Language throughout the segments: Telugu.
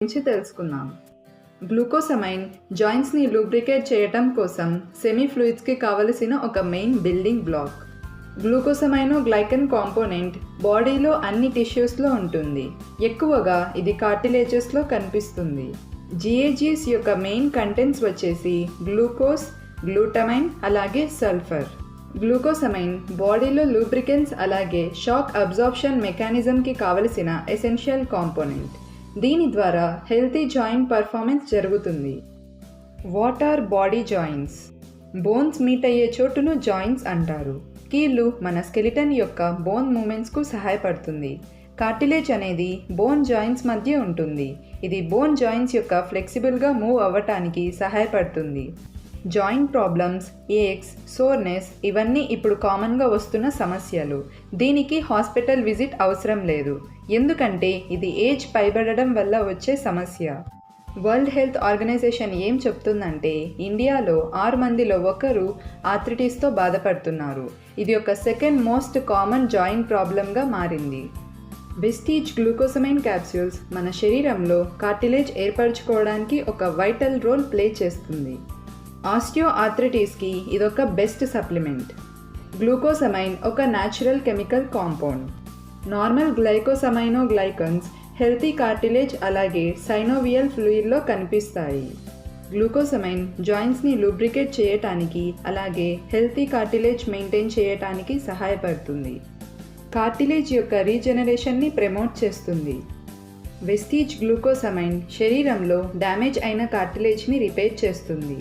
గురించి తెలుసుకుందాం. గ్లూకోసమైన్ జాయింట్స్ని లూబ్రికేట్ చేయటం కోసం సెమీ ఫ్లూయిడ్స్కి కావలసిన ఒక main building block. Glucosamine glycan component బాడీలో అన్ని టిష్యూస్లో ఉంటుంది. ఎక్కువగా ఇది కార్టిలేజెస్లో కనిపిస్తుంది. జిఏజీస్ యొక్క మెయిన్ కంటెంట్స్ వచ్చేసి గ్లూకోజ్ గ్లూటమైన్ అలాగే సల్ఫర్. గ్లూకోసమైన్ బాడీలో లూబ్రికెన్స్ అలాగే షాక్ అబ్జార్ప్షన్ మెకానిజంకి కావలసిన ఎసెన్షియల్ కాంపోనెంట్. దీని ద్వారా హెల్తీ జాయింట్ పర్ఫార్మెన్స్ జరుగుతుంది. What are body joints. Bones meet అయ్యే చోటును జాయింట్స్ అంటారు. కీళ్ళు మన స్కెలిటన్ యొక్క బోన్ మూమెంట్స్కు సహాయపడుతుంది. కార్టిలేజ్ అనేది బోన్ జాయింట్స్ మధ్య ఉంటుంది. ఇది బోన్ జాయింట్స్ యొక్క ఫ్లెక్సిబుల్గా మూవ్ అవ్వటానికి సహాయపడుతుంది. జాయింట్ ప్రాబ్లమ్స్ ఏక్స్ సోర్నెస్ ఇవన్నీ ఇప్పుడు కామన్గా వస్తున్న సమస్యలు. దీనికి హాస్పిటల్ విజిట్ అవసరం లేదు. ఎందుకంటే ఇది ఏజ్ పైబడడం వల్ల వచ్చే సమస్య. వరల్డ్ హెల్త్ ఆర్గనైజేషన్ ఏం చెప్తుందంటే ఇండియాలో ఆరు మందిలో ఒకరు ఆథ్రిటీస్తో బాధపడుతున్నారు. ఇది ఒక సెకండ్ మోస్ట్ కామన్ జాయింట్ ప్రాబ్లంగా మారింది. బెస్టీజ్ గ్లూకోసమైన్ క్యాప్సూల్స్ మన శరీరంలో కార్టిలేజ్ ఏర్పరచుకోవడానికి ఒక వైటల్ రోల్ ప్లే చేస్తుంది. ఆస్టియో ఆథ్రిటీస్కి ఇదొక బెస్ట్ సప్లిమెంట్. గ్లూకోసమైన్ ఒక natural chemical compound. Normal glycosamino glycans healthy cartilage అలాగే సైనోవియల్ ఫ్లూయిడ్లో కనిపిస్తాయి. గ్లూకోసమైన్ జాయింట్స్ని లూబ్రికేట్ చేయటానికి అలాగే హెల్తీ కార్టిలేజ్ మెయింటైన్ చేయటానికి సహాయపడుతుంది. కార్టిలేజ్ యొక్క రీజనరేషన్ని ప్రమోట్ చేస్తుంది. వెస్టీజ్ గ్లూకోసమైన్ శరీరంలో డ్యామేజ్ అయిన కార్టిలేజ్ని రిపేర్ చేస్తుంది.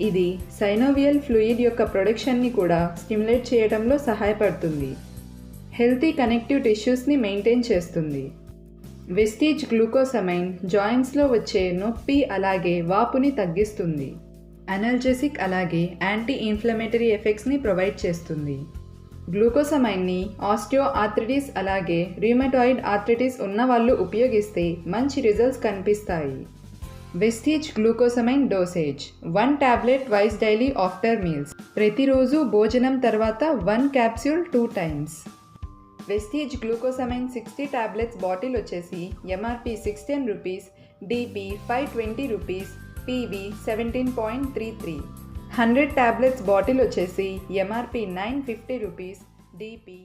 ఇది సైనోవియల్ ఫ్లూయిడ్ యొక్క ప్రొడక్షన్ని కూడా స్టిమ్యులేట్ చేయడంలో సహాయపడుతుంది. హెల్తీ కనెక్టివ్ టిష్యూస్ని మెయింటైన్ చేస్తుంది. వెస్టీజ్ గ్లూకోసమైన్ జాయింట్స్లో వచ్చే నొప్పి అలాగే వాపుని తగ్గిస్తుంది. అనల్జెసిక్ అలాగే యాంటీ ఇన్ఫ్లమేటరీ ఎఫెక్ట్స్ని ప్రొవైడ్ చేస్తుంది. గ్లూకోసమైన్ని ఆస్టియో ఆర్థరిటిస్ అలాగే రిమటాయిడ్ ఆర్థరిటిస్ ఉన్న వాళ్ళు ఉపయోగిస్తే మంచి రిజల్ట్స్ కనిపిస్తాయి. Vestige glucosamine dosage one tablet twice daily after meals ప్రతిరోజు భోజనం తర్వాత one capsule two times Vestige glucosamine sixty tablets bottle వచ్చేసి MRP sixteen rupees DP five twenty rupees PV seventeen point three three hundred tablets bottle వచ్చేసి MRP nine fifty rupees DP